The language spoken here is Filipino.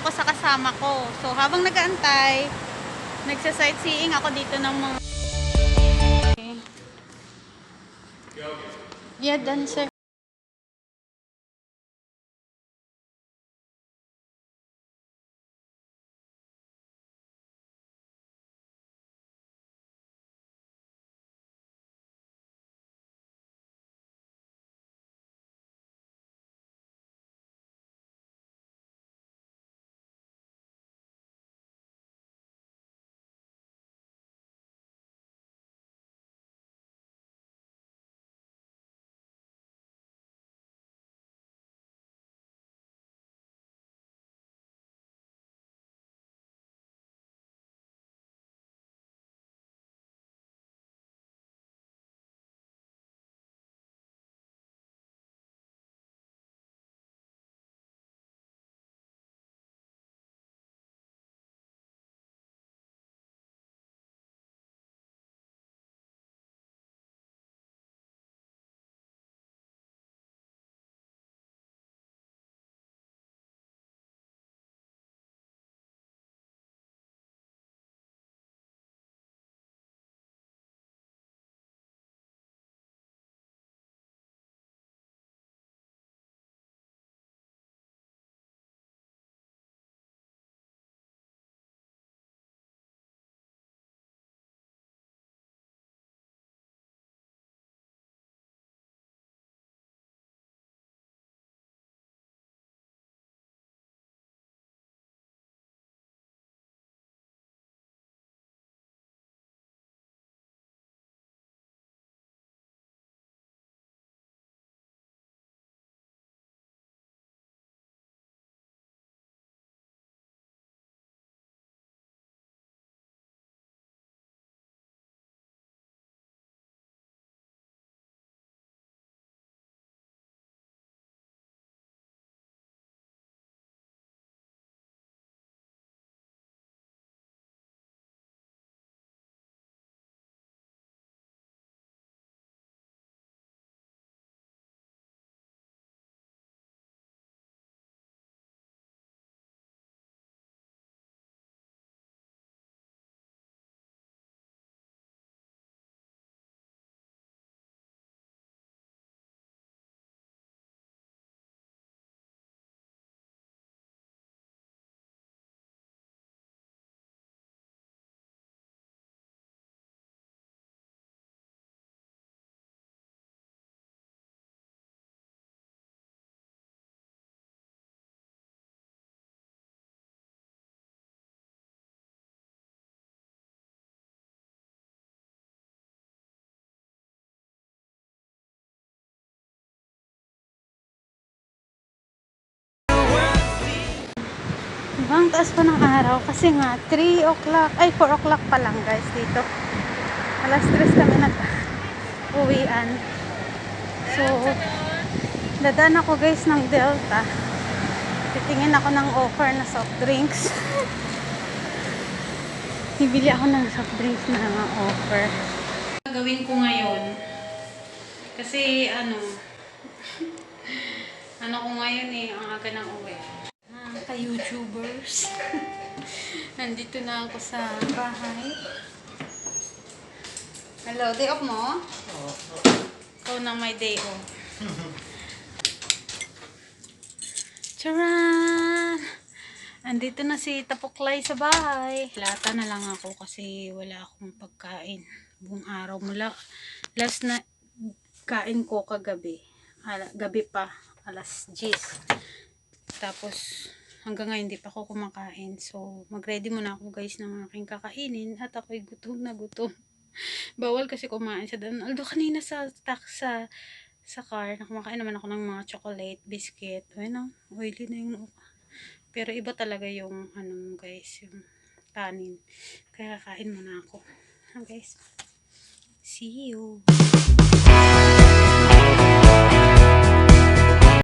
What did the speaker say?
ako sa kasama ko. So, habang nag-aantay, nagsa-sightseeing ako dito ng mga... Yeah, done, Diba, ang taas pa ng araw kasi nga 3 o'clock, ay 4 o'clock pa lang guys dito. Alas 3 kami nag uwian. So, dadaan ako guys ng Delta. Titingin ako ng offer na soft drinks. Bibili ako ng soft drinks na mga offer. Gagawin ko ngayon. Kasi ano, ano ko ngayon eh, ang aga ng uwi. Ka-YouTubers. Nandito na ako sa bahay. Hello, day off mo? Oo. Ikaw na may day off. Charan! Andito na si Tapuklay sa bahay. Lata na lang ako kasi wala akong pagkain. Buong araw mula. Last na kain ko kagabi. Ala, gabi pa. Alas 10. Tapos, hanggang ngayon hindi pa ako kumakain. So, mag-ready muna ako guys ng aking kakainin at ako'y gutom na gutom. Bawal kasi kumain sa doon. Although kanina sa tax sa sa car, nakumakain naman ako ng mga chocolate, biscuit. Ayun o, oily na yung pero iba talaga yung ano guys, yung kanin. Kaya kain muna ako. Ah, guys. See you.